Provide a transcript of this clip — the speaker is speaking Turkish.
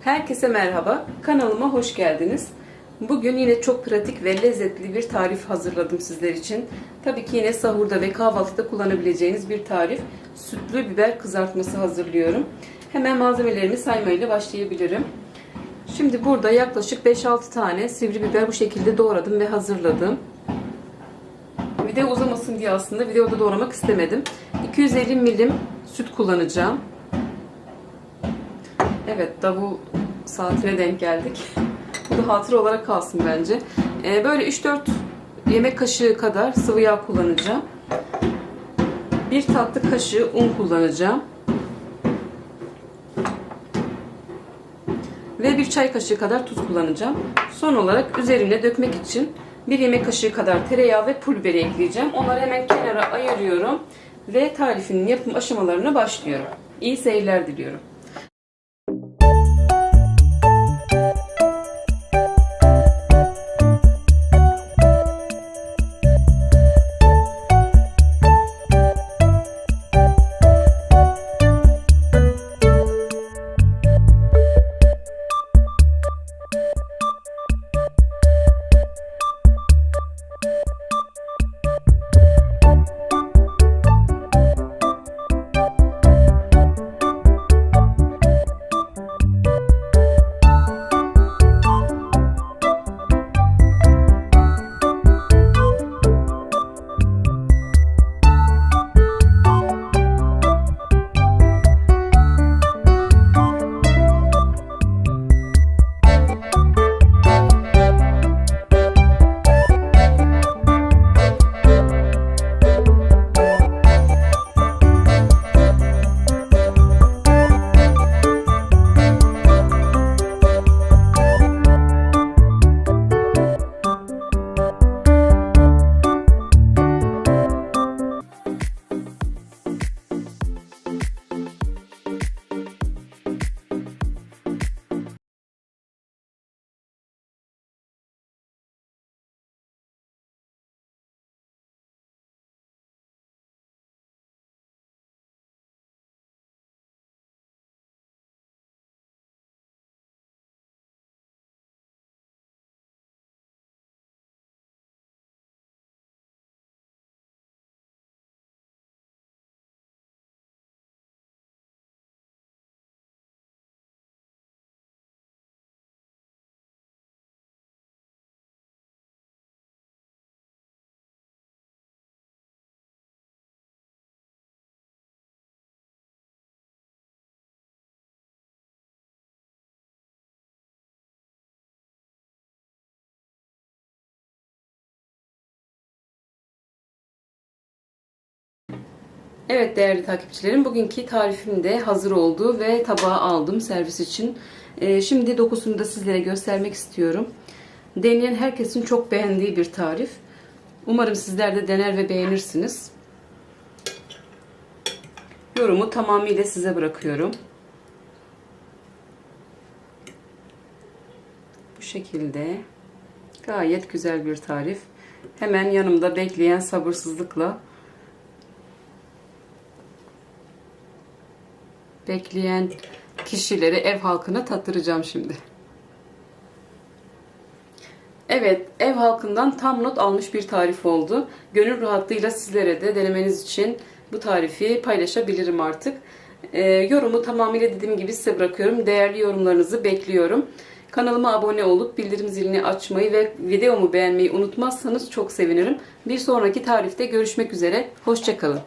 Herkese merhaba. Kanalıma hoş geldiniz. Bugün yine çok pratik ve lezzetli bir tarif hazırladım sizler için. Tabii ki yine sahurda ve kahvaltıda kullanabileceğiniz bir tarif. Sütlü biber kızartması hazırlıyorum. Hemen malzemelerimi saymayla başlayabilirim. Şimdi burada yaklaşık 5-6 tane sivri biber bu şekilde doğradım ve hazırladım. Video uzamasın diye aslında videoda doğramak istemedim. 250 milim süt kullanacağım. Evet davul saatine denk geldik. Bu da hatıra olarak kalsın bence. Ee, böyle 3-4 yemek kaşığı kadar sıvı yağ kullanacağım. Bir tatlı kaşığı un kullanacağım. Ve bir çay kaşığı kadar tuz kullanacağım. Son olarak üzerine dökmek için bir yemek kaşığı kadar tereyağı ve pul biberi ekleyeceğim. Onları hemen kenara ayırıyorum. Ve tarifinin yapım aşamalarına başlıyorum. İyi seyirler diliyorum. Evet değerli takipçilerim bugünkü tarifim de hazır oldu ve tabağa aldım servis için. Ee, şimdi dokusunu da sizlere göstermek istiyorum. Deneyen herkesin çok beğendiği bir tarif. Umarım sizler de dener ve beğenirsiniz. Yorumu tamamıyla size bırakıyorum. Bu şekilde gayet güzel bir tarif. Hemen yanımda bekleyen sabırsızlıkla bekleyen kişileri ev halkına tattıracağım şimdi. Evet, ev halkından tam not almış bir tarif oldu. Gönül rahatlığıyla sizlere de denemeniz için bu tarifi paylaşabilirim artık. Ee, yorumu tamamıyla dediğim gibi size bırakıyorum. Değerli yorumlarınızı bekliyorum. Kanalıma abone olup bildirim zilini açmayı ve videomu beğenmeyi unutmazsanız çok sevinirim. Bir sonraki tarifte görüşmek üzere. Hoşçakalın.